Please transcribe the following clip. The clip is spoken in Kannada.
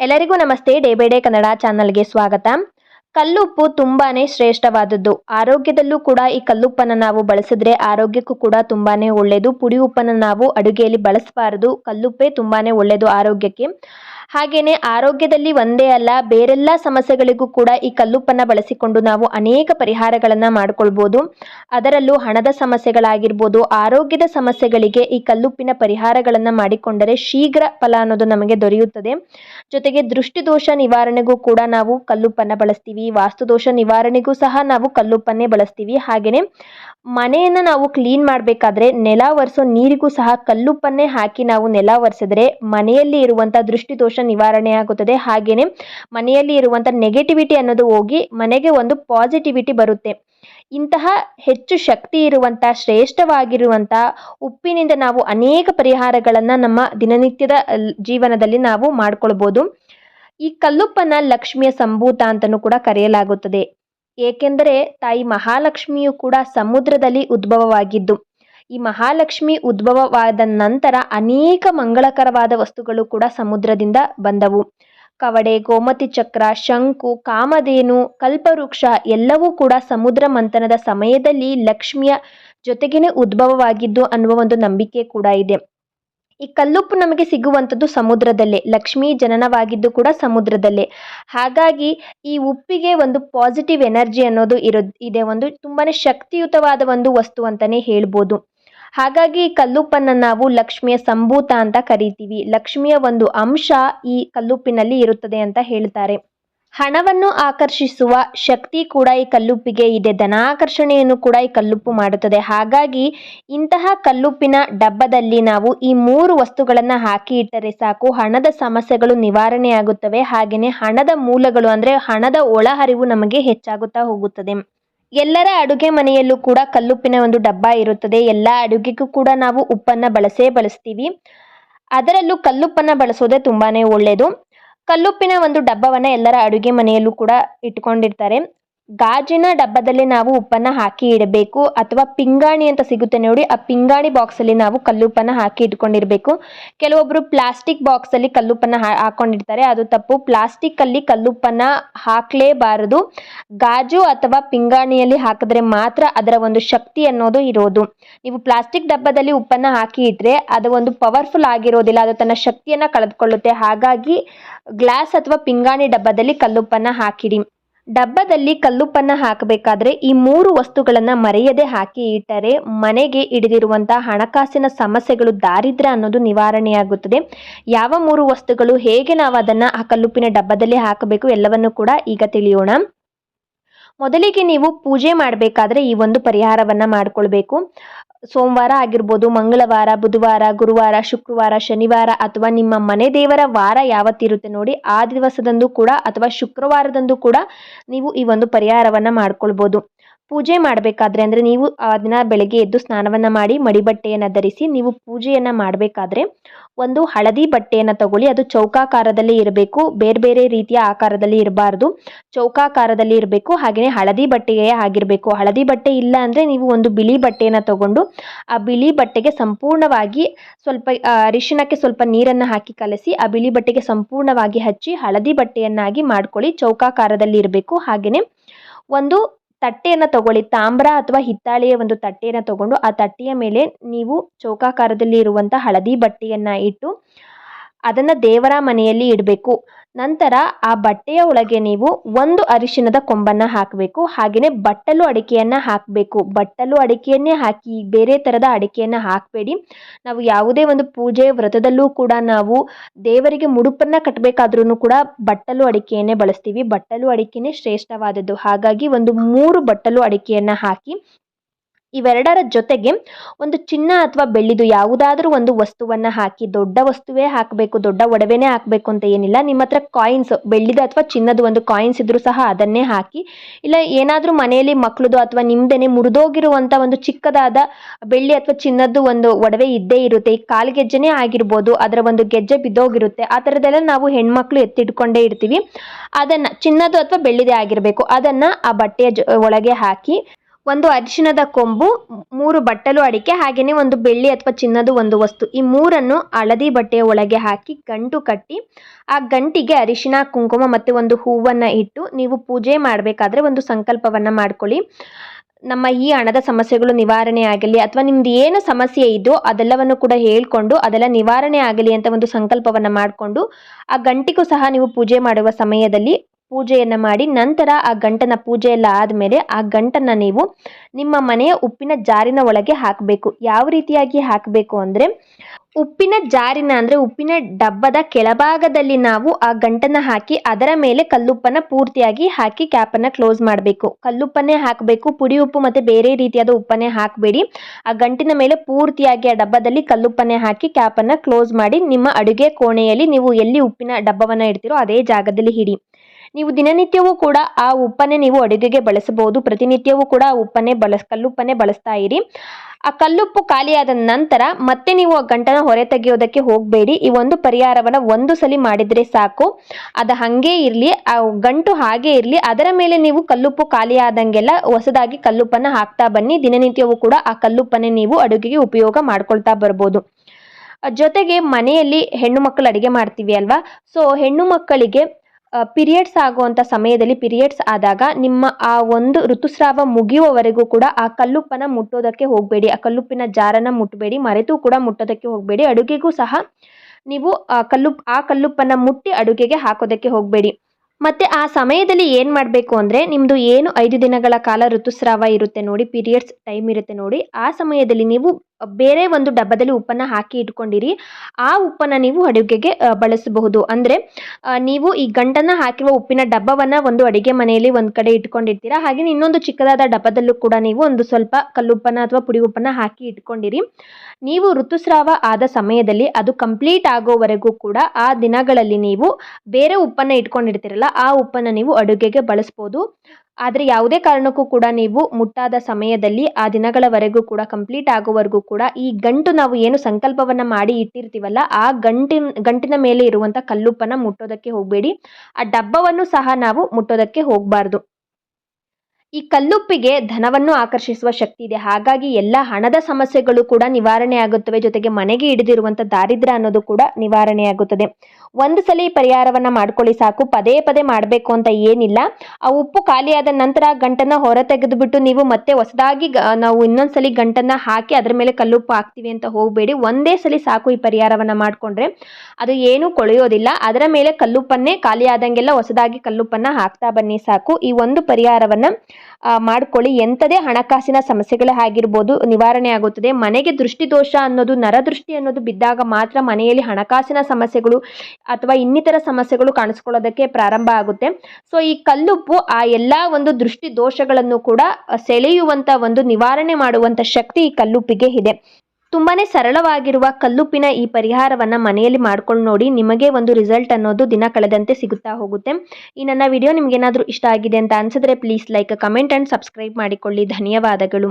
ಎಲ್ಲರಿಗೂ ನಮಸ್ತೆ. ಡೇ ಬೈ ಡೇ ಕನ್ನಡ ಚಾನಲ್ಗೆ ಸ್ವಾಗತ. ಕಲ್ಲುಪ್ಪು ತುಂಬಾನೇ ಶ್ರೇಷ್ಠವಾದದ್ದು. ಆರೋಗ್ಯದಲ್ಲೂ ಕೂಡ ಈ ಕಲ್ಲುಪ್ಪನ್ನು ನಾವು ಬಳಸಿದ್ರೆ ಆರೋಗ್ಯಕ್ಕೂ ಕೂಡ ತುಂಬಾನೇ ಒಳ್ಳೆಯದು ಪುಡಿ ಉಪ್ಪನ್ನು ನಾವು ಅಡುಗೆಯಲ್ಲಿ ಬಳಸಬಾರದು. ಕಲ್ಲುಪ್ಪೇ ತುಂಬಾನೇ ಒಳ್ಳೆಯದು ಆರೋಗ್ಯಕ್ಕೆ. ಹಾಗೇನೆ ಆರೋಗ್ಯದಲ್ಲಿ ಒಂದೇ ಅಲ್ಲ, ಬೇರೆಲ್ಲ ಸಮಸ್ಯೆಗಳಿಗೂ ಕೂಡ ಈ ಕಲ್ಲುಪ್ಪನ್ನು ಬಳಸಿಕೊಂಡು ನಾವು ಅನೇಕ ಪರಿಹಾರಗಳನ್ನು ಮಾಡಿಕೊಳ್ಬೋದು. ಅದರಲ್ಲೂ ಹಣದ ಸಮಸ್ಯೆಗಳಾಗಿರ್ಬೋದು, ಆರೋಗ್ಯದ ಸಮಸ್ಯೆಗಳಿಗೆ ಈ ಕಲ್ಲುಪ್ಪಿನ ಪರಿಹಾರಗಳನ್ನು ಮಾಡಿಕೊಂಡರೆ ಶೀಘ್ರ ಫಲ ಅನ್ನೋದು ನಮಗೆ ದೊರೆಯುತ್ತದೆ. ಜೊತೆಗೆ ದೃಷ್ಟಿದೋಷ ನಿವಾರಣೆಗೂ ಕೂಡ ನಾವು ಕಲ್ಲುಪ್ಪನ್ನು ಬಳಸ್ತೀವಿ ವಾಸ್ತುದೋಷ ನಿವಾರಣೆಗೂ ಸಹ ನಾವು ಕಲ್ಲುಪ್ಪನ್ನೇ ಬಳಸ್ತೀವಿ. ಹಾಗೆಯೇ ಮನೆಯನ್ನು ನಾವು ಕ್ಲೀನ್ ಮಾಡಬೇಕಾದ್ರೆ ನೆಲ ಒರೆಸೋ ನೀರಿಗೂ ಸಹ ಕಲ್ಲುಪ್ಪನ್ನೇ ಹಾಕಿ ನಾವು ನೆಲ ಒರೆಸಿದ್ರೆ ಮನೆಯಲ್ಲಿ ಇರುವಂಥ ದೃಷ್ಟಿದೋಷ ನಿವಾರಣೆ ಆಗುತ್ತದೆ. ಹಾಗೇನೆ ಮನೆಯಲ್ಲಿ ಇರುವಂಥ ನೆಗೆಟಿವಿಟಿ ಅನ್ನೋದು ಹೋಗಿ ಮನೆಗೆ ಒಂದು ಪಾಸಿಟಿವಿಟಿ ಬರುತ್ತೆ. ಇಂತಹ ಹೆಚ್ಚು ಶಕ್ತಿ ಇರುವಂಥ ಶ್ರೇಷ್ಠವಾಗಿರುವಂಥ ಉಪ್ಪಿನಿಂದ ನಾವು ಅನೇಕ ಪರಿಹಾರಗಳನ್ನು ನಮ್ಮ ದಿನನಿತ್ಯದ ಜೀವನದಲ್ಲಿ ನಾವು ಮಾಡ್ಕೊಳ್ಬೋದು. ಈ ಕಲ್ಲುಪ್ಪನ ಲಕ್ಷ್ಮಿಯ ಸಂಭೂತ ಅಂತಲೂ ಕೂಡ ಕರೆಯಲಾಗುತ್ತದೆ. ಏಕೆಂದರೆ ತಾಯಿ ಮಹಾಲಕ್ಷ್ಮಿಯು ಕೂಡ ಸಮುದ್ರದಲ್ಲಿ ಉದ್ಭವವಾಗಿದ್ದು. ಈ ಮಹಾಲಕ್ಷ್ಮಿ ಉದ್ಭವವಾದ ನಂತರ ಅನೇಕ ಮಂಗಳಕರವಾದ ವಸ್ತುಗಳು ಕೂಡ ಸಮುದ್ರದಿಂದ ಬಂದವು. ಕವಡೆ, ಗೋಮತಿ ಚಕ್ರ, ಶಂಕು, ಕಾಮಧೇನು, ಕಲ್ಪವೃಕ್ಷ ಎಲ್ಲವೂ ಕೂಡ ಸಮುದ್ರ ಮಂಥನದ ಸಮಯದಲ್ಲಿ ಲಕ್ಷ್ಮಿಯ ಜೊತೆಗೇನೆ ಉದ್ಭವವಾಗಿದ್ದು ಅನ್ನುವ ಒಂದು ನಂಬಿಕೆ ಕೂಡ ಇದೆ. ಈ ಕಲ್ಲುಪ್ಪು ನಮಗೆ ಸಿಗುವಂಥದ್ದು ಸಮುದ್ರದಲ್ಲೇ, ಲಕ್ಷ್ಮೀ ಜನನವಾಗಿದ್ದು ಕೂಡ ಸಮುದ್ರದಲ್ಲೇ. ಹಾಗಾಗಿ ಈ ಉಪ್ಪಿಗೆ ಒಂದು ಪಾಸಿಟಿವ್ ಎನರ್ಜಿ ಅನ್ನೋದು ಇರೋ, ಇದೆ ಒಂದು ತುಂಬಾ ಶಕ್ತಿಯುತವಾದ ಒಂದು ವಸ್ತು ಅಂತಲೇ ಹೇಳ್ಬೋದು. ಹಾಗಾಗಿ ಈ ಕಲ್ಲುಪ್ಪನ್ನು ನಾವು ಲಕ್ಷ್ಮಿಯ ಸಂಭೂತ ಅಂತ ಕರಿತೀವಿ. ಲಕ್ಷ್ಮಿಯ ಒಂದು ಅಂಶ ಈ ಕಲ್ಲುಪ್ಪಿನಲ್ಲಿ ಇರುತ್ತದೆ ಅಂತ ಹೇಳ್ತಾರೆ. ಹಣವನ್ನು ಆಕರ್ಷಿಸುವ ಶಕ್ತಿ ಕೂಡ ಈ ಕಲ್ಲುಪ್ಪಿಗೆ ಇದೆ. ಧನಾಕರ್ಷಣೆಯನ್ನು ಕೂಡ ಈ ಕಲ್ಲುಪ್ಪು ಮಾಡುತ್ತದೆ. ಹಾಗಾಗಿ ಇಂತಹ ಕಲ್ಲುಪ್ಪಿನ ಡಬ್ಬದಲ್ಲಿ ನಾವು ಈ ಮೂರು ವಸ್ತುಗಳನ್ನು ಹಾಕಿ ಇಟ್ಟರೆ ಸಾಕು. ಹಣದ ಸಮಸ್ಯೆಗಳು ನಿವಾರಣೆಯಾಗುತ್ತವೆ ಹಾಗೆಯೇ ಹಣದ ಮೂಲಗಳು ಅಂದರೆ ಹಣದ ಒಳಹರಿವು ನಮಗೆ ಹೆಚ್ಚಾಗುತ್ತಾ ಹೋಗುತ್ತದೆ. ಎಲ್ಲರ ಅಡುಗೆ ಮನೆಯಲ್ಲೂ ಕೂಡ ಕಲ್ಲುಪ್ಪಿನ ಒಂದು ಡಬ್ಬ ಇರುತ್ತದೆ. ಎಲ್ಲ ಅಡುಗೆಗೂ ಕೂಡ ನಾವು ಉಪ್ಪನ್ನು ಬಳಸೇ ಬಳಸ್ತೀವಿ. ಅದರಲ್ಲೂ ಕಲ್ಲುಪ್ಪನ್ನು ಬಳಸೋದೇ ತುಂಬಾನೇ ಒಳ್ಳೆಯದು ಕಲ್ಲುಪ್ಪಿನ ಒಂದು ಡಬ್ಬವನ್ನು ಎಲ್ಲರ ಅಡುಗೆ ಮನೆಯಲ್ಲೂ ಕೂಡ ಇಟ್ಕೊಂಡಿರ್ತಾರೆ. ಗಾಜಿನ ಡಬ್ಬದಲ್ಲಿ ನಾವು ಉಪ್ಪನ್ನು ಹಾಕಿ ಇಡಬೇಕು ಅಥವಾ ಪಿಂಗಾಣಿ ಅಂತ ಸಿಗುತ್ತೆ ನೋಡಿ, ಆ ಪಿಂಗಾಣಿ ಬಾಕ್ಸಲ್ಲಿ ನಾವು ಕಲ್ಲುಪ್ಪನ್ನು ಹಾಕಿ ಇಟ್ಕೊಂಡಿರಬೇಕು. ಕೆಲವೊಬ್ಬರು ಪ್ಲಾಸ್ಟಿಕ್ ಬಾಕ್ಸಲ್ಲಿ ಕಲ್ಲುಪ್ಪನ್ನು ಹಾಕೊಂಡಿರ್ತಾರೆ. ಅದು ತಪ್ಪು. ಪ್ಲಾಸ್ಟಿಕ್ಕಲ್ಲಿ ಕಲ್ಲುಪ್ಪನ್ನು ಹಾಕಲೇಬಾರದು. ಗಾಜು ಅಥವಾ ಪಿಂಗಾಣಿಯಲ್ಲಿ ಹಾಕಿದ್ರೆ ಮಾತ್ರ ಅದರ ಒಂದು ಶಕ್ತಿ ಅನ್ನೋದು ಇರೋದು. ನೀವು ಪ್ಲಾಸ್ಟಿಕ್ ಡಬ್ಬದಲ್ಲಿ ಉಪ್ಪನ್ನು ಹಾಕಿ ಇಟ್ಟರೆ ಅದು ಒಂದು ಪವರ್ಫುಲ್ ಆಗಿರೋದಿಲ್ಲ, ಅದು ತನ್ನ ಶಕ್ತಿಯನ್ನು ಕಳೆದುಕೊಳ್ಳುತ್ತೆ. ಹಾಗಾಗಿ ಗ್ಲಾಸ್ ಅಥವಾ ಪಿಂಗಾಣಿ ಡಬ್ಬದಲ್ಲಿ ಕಲ್ಲುಪ್ಪನ್ನು ಹಾಕಿಡಿ. ಡಬ್ಬದಲ್ಲಿ ಕಲ್ಲುಪ್ಪನ್ನ ಹಾಕಬೇಕಾದ್ರೆ ಈ ಮೂರು ವಸ್ತುಗಳನ್ನು ಮರೆಯದೆ ಹಾಕಿ ಇಟ್ಟರೆ ಮನೆಗೆ ಹಿಡಿದಿರುವಂತಹ ಹಣಕಾಸಿನ ಸಮಸ್ಯೆಗಳು ದಾರಿದ್ರ್ಯ ಅನ್ನೋದು ನಿವಾರಣೆಯಾಗುತ್ತದೆ. ಯಾವ ಮೂರು ವಸ್ತುಗಳು ಹೇಗೆ ನಾವು ಅದನ್ನು ಆ ಕಲ್ಲುಪ್ಪಿನ ಡಬ್ಬದಲ್ಲಿ ಹಾಕಬೇಕು ಎಲ್ಲವನ್ನು ಕೂಡ ಈಗ ತಿಳಿಯೋಣ. ಮೊದಲಿಗೆ ನೀವು ಪೂಜೆ ಮಾಡಬೇಕಾದ್ರೆ ಈ ಒಂದು ಪರಿಹಾರವನ್ನು ಮಾಡಿಕೊಳ್ಬೇಕು. ಸೋಮವಾರ ಆಗಿರ್ಬೋದು, ಮಂಗಳವಾರ, ಬುಧವಾರ, ಗುರುವಾರ, ಶುಕ್ರವಾರ, ಶನಿವಾರ ಅಥವಾ ನಿಮ್ಮ ಮನೆ ದೇವರ ವಾರ ಯಾವತ್ತಿರುತ್ತೆ ನೋಡಿ, ಆ ದಿವಸದಂದು ಕೂಡ ಅಥವಾ ಶುಕ್ರವಾರದಂದು ಕೂಡ ನೀವು ಈ ಒಂದು ಪರಿಹಾರವನ್ನು ಮಾಡ್ಕೊಳ್ಬೋದು. ಪೂಜೆ ಮಾಡಬೇಕಾದ್ರೆ ಅಂದರೆ ನೀವು ಆ ದಿನ ಬೆಳಗ್ಗೆ ಎದ್ದು ಸ್ನಾನವನ್ನು ಮಾಡಿ ಮಡಿಬಟ್ಟೆಯನ್ನು ಧರಿಸಿ ನೀವು ಪೂಜೆಯನ್ನು ಮಾಡಬೇಕಾದ್ರೆ ಒಂದು ಹಳದಿ ಬಟ್ಟೆಯನ್ನು ತಗೊಳ್ಳಿ. ಅದು ಚೌಕಾಕಾರದಲ್ಲಿ ಇರಬೇಕು. ಬೇರೆ ಬೇರೆ ರೀತಿಯ ಆಕಾರದಲ್ಲಿ ಇರಬಾರ್ದು. ಚೌಕಾಕಾರದಲ್ಲಿ ಇರಬೇಕು. ಹಾಗೆಯೇ ಹಳದಿ ಬಟ್ಟೆಯೇ ಆಗಿರಬೇಕು. ಹಳದಿ ಬಟ್ಟೆ ಇಲ್ಲ ಅಂದರೆ ನೀವು ಒಂದು ಬಿಳಿ ಬಟ್ಟೆಯನ್ನು ತಗೊಂಡು ಆ ಬಿಳಿ ಬಟ್ಟೆಗೆ ಸಂಪೂರ್ಣವಾಗಿ ಸ್ವಲ್ಪ ಅರಿಶಿನಕ್ಕೆ ಸ್ವಲ್ಪ ನೀರನ್ನು ಹಾಕಿ ಕಲಸಿ ಆ ಬಿಳಿ ಬಟ್ಟೆಗೆ ಸಂಪೂರ್ಣವಾಗಿ ಹಚ್ಚಿ ಹಳದಿ ಬಟ್ಟೆಯನ್ನಾಗಿ ಮಾಡ್ಕೊಳ್ಳಿ. ಚೌಕಾಕಾರದಲ್ಲಿ ಇರಬೇಕು. ಹಾಗೆಯೇ ಒಂದು ತಟ್ಟೆಯನ್ನು ತಗೊಳ್ಳಿ. ತಾಮ್ರ ಅಥವಾ ಹಿತ್ತಾಳೆಯ ಒಂದು ತಟ್ಟೆಯನ್ನು ತಗೊಂಡು ಆ ತಟ್ಟೆಯ ಮೇಲೆ ನೀವು ಚೌಕಾಕಾರದಲ್ಲಿ ಇರುವಂಥ ಹಳದಿ ಬಟ್ಟೆಯನ್ನು ಇಟ್ಟು ಅದನ್ನು ದೇವರ ಮನೆಯಲ್ಲಿ ಇಡಬೇಕು. ನಂತರ ಆ ಬಟ್ಟೆಯ ಒಳಗೆ ನೀವು ಒಂದು ಅರಿಶಿಣದ ಕೊಂಬನ್ನು ಹಾಕಬೇಕು ಹಾಗೆಯೇ ಬಟ್ಟಲು ಅಡಿಕೆಯನ್ನು ಹಾಕಬೇಕು. ಬಟ್ಟಲು ಅಡಿಕೆಯನ್ನೇ ಹಾಕಿ ಬೇರೆ ಥರದ ಅಡಿಕೆಯನ್ನು ಹಾಕಬೇಡಿ. ನಾವು ಯಾವುದೇ ಒಂದು ಪೂಜೆ ವ್ರತದಲ್ಲೂ ಕೂಡ ನಾವು ದೇವರಿಗೆ ಮುಡುಪನ್ನು ಕಟ್ಟಬೇಕಾದ್ರೂ ಕೂಡ ಬಟ್ಟಲು ಅಡಿಕೆಯನ್ನೇ ಬಳಸ್ತೀವಿ. ಬಟ್ಟಲು ಅಡಿಕೆನೇ ಶ್ರೇಷ್ಠವಾದದ್ದು. ಹಾಗಾಗಿ ಒಂದು ಮೂರು ಬಟ್ಟಲು ಅಡಿಕೆಯನ್ನು ಹಾಕಿ ಇವೆರಡರ ಜೊತೆಗೆ ಒಂದು ಚಿನ್ನ ಅಥವಾ ಬೆಳ್ಳಿದು ಯಾವುದಾದ್ರೂ ಒಂದು ವಸ್ತುವನ್ನು ಹಾಕಿ, ದೊಡ್ಡ ವಸ್ತುವೇ ಹಾಕಬೇಕು, ದೊಡ್ಡ ಒಡವೆನೇ ಹಾಕಬೇಕು ಅಂತ ಏನಿಲ್ಲ. ನಿಮ್ಮ ಹತ್ರ ಕಾಯಿನ್ಸ್ ಬೆಳ್ಳಿದ ಅಥವಾ ಚಿನ್ನದ ಒಂದು ಕಾಯಿನ್ಸ್ ಇದ್ರೂ ಸಹ ಅದನ್ನೇ ಹಾಕಿ, ಇಲ್ಲ ಏನಾದರೂ ಮನೆಯಲ್ಲಿ ಮಕ್ಕಳದು ಅಥವಾ ನಿಮ್ಮದೇನೆ ಮುರಿದೋಗಿರುವಂಥ ಒಂದು ಚಿಕ್ಕದಾದ ಬೆಳ್ಳಿ ಅಥವಾ ಚಿನ್ನದ್ದು ಒಂದು ಒಡವೆ ಇದ್ದೇ ಇರುತ್ತೆ. ಈ ಕಾಲು ಆಗಿರ್ಬೋದು, ಅದರ ಒಂದು ಗೆಜ್ಜೆ ಬಿದ್ದೋಗಿರುತ್ತೆ. ಆ ಥರದ್ದೆಲ್ಲ ನಾವು ಹೆಣ್ಮಕ್ಳು ಎತ್ತಿಟ್ಕೊಂಡೇ ಇರ್ತೀವಿ. ಅದನ್ನು ಚಿನ್ನದು ಅಥವಾ ಬೆಳ್ಳಿದೆ ಆಗಿರಬೇಕು. ಅದನ್ನು ಆ ಬಟ್ಟೆಯ ಒಳಗೆ ಹಾಕಿ ಒಂದು ಅರಿಶಿಣದ ಕೊಂಬು, ಮೂರು ಬಟ್ಟಲು ಅಡಿಕೆ, ಹಾಗೆಯೇ ಒಂದು ಬೆಳ್ಳಿ ಅಥವಾ ಚಿನ್ನದ ಒಂದು ವಸ್ತು. ಈ ಮೂರನ್ನು ಹಳದಿ ಬಟ್ಟೆಯ ಒಳಗೆ ಹಾಕಿ ಗಂಟು ಕಟ್ಟಿ, ಆ ಗಂಟಿಗೆ ಅರಿಶಿಣ, ಕುಂಕುಮ ಮತ್ತು ಒಂದು ಹೂವನ್ನು ಇಟ್ಟು ನೀವು ಪೂಜೆ ಮಾಡಬೇಕಾದ್ರೆ ಒಂದು ಸಂಕಲ್ಪವನ್ನು ಮಾಡ್ಕೊಳ್ಳಿ. ನಮ್ಮ ಈ ಹಣದ ಸಮಸ್ಯೆಗಳು ನಿವಾರಣೆ ಆಗಲಿ ಅಥವಾ ನಿಮ್ದು ಏನು ಸಮಸ್ಯೆ ಇದೆಯೋ ಅದೆಲ್ಲವನ್ನು ಕೂಡ ಹೇಳ್ಕೊಂಡು ಅದೆಲ್ಲ ನಿವಾರಣೆ ಆಗಲಿ ಅಂತ ಒಂದು ಸಂಕಲ್ಪವನ್ನು ಮಾಡಿಕೊಂಡು ಆ ಗಂಟಿಗೂ ಸಹ ನೀವು ಪೂಜೆ ಮಾಡುವ ಸಮಯದಲ್ಲಿ ಪೂಜೆಯನ್ನು ಮಾಡಿ ನಂತರ ಆ ಗಂಟನ ಪೂಜೆ ಎಲ್ಲ ಆದಮೇಲೆ ಆ ಗಂಟನ್ನು ನೀವು ನಿಮ್ಮ ಮನೆಯ ಉಪ್ಪಿನ ಜಾರಿನ ಒಳಗೆ ಹಾಕಬೇಕು. ಯಾವ ರೀತಿಯಾಗಿ ಹಾಕಬೇಕು ಅಂದರೆ ಉಪ್ಪಿನ ಜಾರಿನ ಅಂದರೆ ಉಪ್ಪಿನ ಡಬ್ಬದ ಕೆಳಭಾಗದಲ್ಲಿ ನಾವು ಆ ಗಂಟನ್ನು ಹಾಕಿ ಅದರ ಮೇಲೆ ಕಲ್ಲುಪ್ಪನ್ನು ಪೂರ್ತಿಯಾಗಿ ಹಾಕಿ ಕ್ಯಾಪನ್ನು ಕ್ಲೋಸ್ ಮಾಡಬೇಕು. ಕಲ್ಲುಪ್ಪನ್ನೇ ಹಾಕಬೇಕು. ಪುಡಿ ಉಪ್ಪು ಮತ್ತು ಬೇರೆ ರೀತಿಯಾದ ಉಪ್ಪನ್ನೇ ಹಾಕಬೇಡಿ. ಆ ಗಂಟಿನ ಮೇಲೆ ಪೂರ್ತಿಯಾಗಿ ಆ ಡಬ್ಬದಲ್ಲಿ ಕಲ್ಲುಪ್ಪನ್ನೇ ಹಾಕಿ ಕ್ಯಾಪನ್ನು ಕ್ಲೋಸ್ ಮಾಡಿ ನಿಮ್ಮ ಅಡುಗೆ ಕೋಣೆಯಲ್ಲಿ ನೀವು ಎಲ್ಲಿ ಉಪ್ಪಿನ ಡಬ್ಬವನ್ನು ಇಡ್ತೀರೋ ಅದೇ ಜಾಗದಲ್ಲಿ ಇಡಿ. ನೀವು ದಿನನಿತ್ಯವೂ ಕೂಡ ಆ ಉಪ್ಪನ್ನೇ ನೀವು ಅಡುಗೆಗೆ ಬಳಸಬಹುದು. ಪ್ರತಿನಿತ್ಯವೂ ಕೂಡ ಆ ಉಪ್ಪನ್ನೇ ಬಳಸ್, ಕಲ್ಲುಪ್ಪನ್ನೇ ಬಳಸ್ತಾ ಇರಿ. ಆ ಕಲ್ಲುಪ್ಪು ಖಾಲಿಯಾದ ನಂತರ ಮತ್ತೆ ನೀವು ಆ ಗಂಟನ ಹೊರೆ ತೆಗೆಯೋದಕ್ಕೆ ಹೋಗಬೇಡಿ. ಈ ಒಂದು ಪರಿಹಾರವನ್ನು ಒಂದು ಸಲ ಮಾಡಿದರೆ ಸಾಕು. ಅದು ಹಾಗೇ ಇರಲಿ, ಆ ಗಂಟು ಹಾಗೇ ಇರಲಿ. ಅದರ ಮೇಲೆ ನೀವು ಕಲ್ಲುಪ್ಪು ಖಾಲಿಯಾದಂಗೆಲ್ಲ ಹೊಸದಾಗಿ ಕಲ್ಲುಪ್ಪನ್ನು ಹಾಕ್ತಾ ಬನ್ನಿ. ದಿನನಿತ್ಯವೂ ಕೂಡ ಆ ಕಲ್ಲುಪ್ಪನ್ನೇ ನೀವು ಅಡುಗೆಗೆ ಉಪಯೋಗ ಮಾಡ್ಕೊಳ್ತಾ ಬರ್ಬೋದು. ಜೊತೆಗೆ ಮನೆಯಲ್ಲಿ ಹೆಣ್ಣು ಮಕ್ಕಳು ಅಡುಗೆ ಮಾಡ್ತೀವಿ ಅಲ್ವಾ? ಸೊ ಹೆಣ್ಣು ಮಕ್ಕಳಿಗೆ ಪೀರಿಯಡ್ಸ್ ಆಗುವಂಥ ಸಮಯದಲ್ಲಿ ಪಿರಿಯಡ್ಸ್ ಆದಾಗ ನಿಮ್ಮ ಆ ಒಂದು ಋತುಸ್ರಾವ ಮುಗಿಯುವವರೆಗೂ ಕೂಡ ಆ ಕಲ್ಲುಪ್ಪನ ಮುಟ್ಟೋದಕ್ಕೆ ಹೋಗಬೇಡಿ, ಆ ಕಲ್ಲುಪ್ಪಿನ ಜಾರನ ಮುಟ್ಟಬೇಡಿ ಮರೆತು ಕೂಡ ಮುಟ್ಟೋದಕ್ಕೆ ಹೋಗಬೇಡಿ, ಅಡುಗೆಗೂ ಸಹ ನೀವು ಆ ಕಲ್ಲುಪ್, ಆ ಕಲ್ಲುಪ್ಪನ್ನು ಮುಟ್ಟಿ ಅಡುಗೆಗೆ ಹಾಕೋದಕ್ಕೆ ಹೋಗಬೇಡಿ. ಮತ್ತು ಆ ಸಮಯದಲ್ಲಿ ಏನು ಮಾಡಬೇಕು ಅಂದರೆ ನಿಮ್ಮದು ಏನು ಐದು ದಿನಗಳ ಕಾಲ ಋತುಸ್ರಾವ ಇರುತ್ತೆ ನೋಡಿ ಪೀರಿಯಡ್ಸ್ ಟೈಮ್ ಇರುತ್ತೆ ನೋಡಿ, ಆ ಸಮಯದಲ್ಲಿ ನೀವು ಬೇರೆ ಒಂದು ಡಬ್ಬದಲ್ಲಿ ಉಪ್ಪನ್ನು ಹಾಕಿ ಇಟ್ಕೊಂಡಿರಿ. ಆ ಉಪ್ಪನ್ನು ನೀವು ಅಡುಗೆಗೆ ಬಳಸಬಹುದು. ಅಂದರೆ ನೀವು ಈ ಗಂಟನ್ನು ಹಾಕಿರುವ ಉಪ್ಪಿನ ಡಬ್ಬವನ್ನು ಒಂದು ಅಡುಗೆ ಮನೆಯಲ್ಲಿ ಒಂದು ಕಡೆ ಇಟ್ಕೊಂಡಿರ್ತೀರಾ? ಹಾಗೆ ಇನ್ನೊಂದು ಚಿಕ್ಕದಾದ ಡಬ್ಬದಲ್ಲೂ ಕೂಡ ನೀವು ಒಂದು ಸ್ವಲ್ಪ ಕಲ್ಲುಪ್ಪನ್ನು ಅಥವಾ ಪುಡಿ ಉಪ್ಪನ್ನು ಹಾಕಿ ಇಟ್ಕೊಂಡಿರಿ. ನೀವು ಋತುಸ್ರಾವ ಆದ ಸಮಯದಲ್ಲಿ ಅದು ಕಂಪ್ಲೀಟ್ ಆಗೋವರೆಗೂ ಕೂಡ ಆ ದಿನಗಳಲ್ಲಿ ನೀವು ಬೇರೆ ಉಪ್ಪನ್ನು ಇಟ್ಕೊಂಡಿರ್ತೀರಲ್ಲ, ಆ ಉಪ್ಪನ್ನು ನೀವು ಅಡುಗೆಗೆ ಬಳಸ್ಬೋದು. ಆದರೆ ಯಾವುದೇ ಕಾರಣಕ್ಕೂ ಕೂಡ ನೀವು ಮುಟ್ಟಾದ ಸಮಯದಲ್ಲಿ ಆ ದಿನಗಳವರೆಗೂ ಕೂಡ ಕಂಪ್ಲೀಟ್ ಆಗೋವರೆಗೂ ಕೂಡ ಈ ಗಂಟು ನಾವು ಏನು ಸಂಕಲ್ಪವನ್ನು ಮಾಡಿ ಇಟ್ಟಿರ್ತೀವಲ್ಲ, ಆ ಗಂಟಿನ ಗಂಟಿನ ಮೇಲೆ ಇರುವಂಥ ಕಲ್ಲುಪ್ಪನ್ನು ಮುಟ್ಟೋದಕ್ಕೆ ಹೋಗಬೇಡಿ. ಆ ಡಬ್ಬವನ್ನು ಸಹ ನಾವು ಮುಟ್ಟೋದಕ್ಕೆ ಹೋಗಬಾರ್ದು. ಈ ಕಲ್ಲುಪ್ಪಿಗೆ ಧನವನ್ನು ಆಕರ್ಷಿಸುವ ಶಕ್ತಿ ಇದೆ. ಹಾಗಾಗಿ ಎಲ್ಲ ಹಣದ ಸಮಸ್ಯೆಗಳು ಕೂಡ ನಿವಾರಣೆ ಆಗುತ್ತವೆ. ಜೊತೆಗೆ ಮನೆಗೆ ಹಿಡಿದಿರುವಂಥ ದಾರಿದ್ರ ಅನ್ನೋದು ಕೂಡ ನಿವಾರಣೆ ಆಗುತ್ತದೆ. ಒಂದು ಸಲ ಈ ಪರಿಹಾರವನ್ನು ಮಾಡ್ಕೊಳ್ಳಿ ಸಾಕು. ಪದೇ ಪದೇ ಮಾಡಬೇಕು ಅಂತ ಏನಿಲ್ಲ. ಆ ಉಪ್ಪು ಖಾಲಿಯಾದ ನಂತರ ಗಂಟನ್ನು ಹೊರ ತೆಗೆದುಬಿಟ್ಟು ನೀವು ಮತ್ತೆ ಹೊಸದಾಗಿ ನಾವು ಇನ್ನೊಂದ್ಸಲಿ ಗಂಟನ್ನು ಹಾಕಿ ಅದರ ಮೇಲೆ ಕಲ್ಲುಪ್ಪು ಹಾಕ್ತೀವಿ ಅಂತ ಹೋಗಬೇಡಿ. ಒಂದೇ ಸಲ ಸಾಕು ಈ ಪರಿಹಾರವನ್ನು ಮಾಡಿಕೊಂಡ್ರೆ. ಅದು ಏನೂ ಕೊಳೆಯೋದಿಲ್ಲ. ಅದರ ಮೇಲೆ ಕಲ್ಲುಪ್ಪನ್ನೇ ಖಾಲಿ ಆದಂಗೆಲ್ಲ ಹೊಸದಾಗಿ ಕಲ್ಲುಪ್ಪನ್ನು ಹಾಕ್ತಾ ಬನ್ನಿ ಸಾಕು. ಈ ಒಂದು ಪರಿಹಾರವನ್ನು ಮಾಡ್ಕೊಳ್ಳಿ. ಎಂಥದೇ ಹಣಕಾಸಿನ ಸಮಸ್ಯೆಗಳೇ ಆಗಿರ್ಬೋದು ನಿವಾರಣೆ ಆಗುತ್ತದೆ. ಮನೆಗೆ ದೃಷ್ಟಿ ದೋಷ ಅನ್ನೋದು, ನರದೃಷ್ಟಿ ಅನ್ನೋದು ಬಿದ್ದಾಗ ಮಾತ್ರ ಮನೆಯಲ್ಲಿ ಹಣಕಾಸಿನ ಸಮಸ್ಯೆಗಳು ಅಥವಾ ಇನ್ನಿತರ ಸಮಸ್ಯೆಗಳು ಕಾಣಿಸ್ಕೊಳ್ಳೋದಕ್ಕೆ ಪ್ರಾರಂಭ ಆಗುತ್ತೆ. ಸೊ ಈ ಕಲ್ಲುಪ್ಪು ಆ ಎಲ್ಲ ಒಂದು ದೃಷ್ಟಿ ದೋಷಗಳನ್ನು ಕೂಡ ಸೆಳೆಯುವಂಥ ಒಂದು ನಿವಾರಣೆ ಮಾಡುವಂಥ ಶಕ್ತಿ ಈ ಕಲ್ಲುಪ್ಪಿಗೆ ಇದೆ. ತುಂಬಾ ಸರಳವಾಗಿರುವ ಕಲ್ಲುಪ್ಪಿನ ಈ ಪರಿಹಾರವನ್ನು ಮನೆಯಲ್ಲಿ ಮಾಡ್ಕೊಂಡು ನೋಡಿ ನಿಮಗೆ ಒಂದು ರಿಸಲ್ಟ್ ಅನ್ನೋದು ದಿನ ಕಳೆದಂತೆ ಸಿಗುತ್ತಾ ಹೋಗುತ್ತೆ. ಈ ನನ್ನ ವಿಡಿಯೋ ನಿಮಗೇನಾದರೂ ಇಷ್ಟ ಆಗಿದೆ ಅಂತ ಅನಿಸಿದ್ರೆ please like comment and subscribe ಮಾಡಿಕೊಳ್ಳಿ. ಧನ್ಯವಾದಗಳು.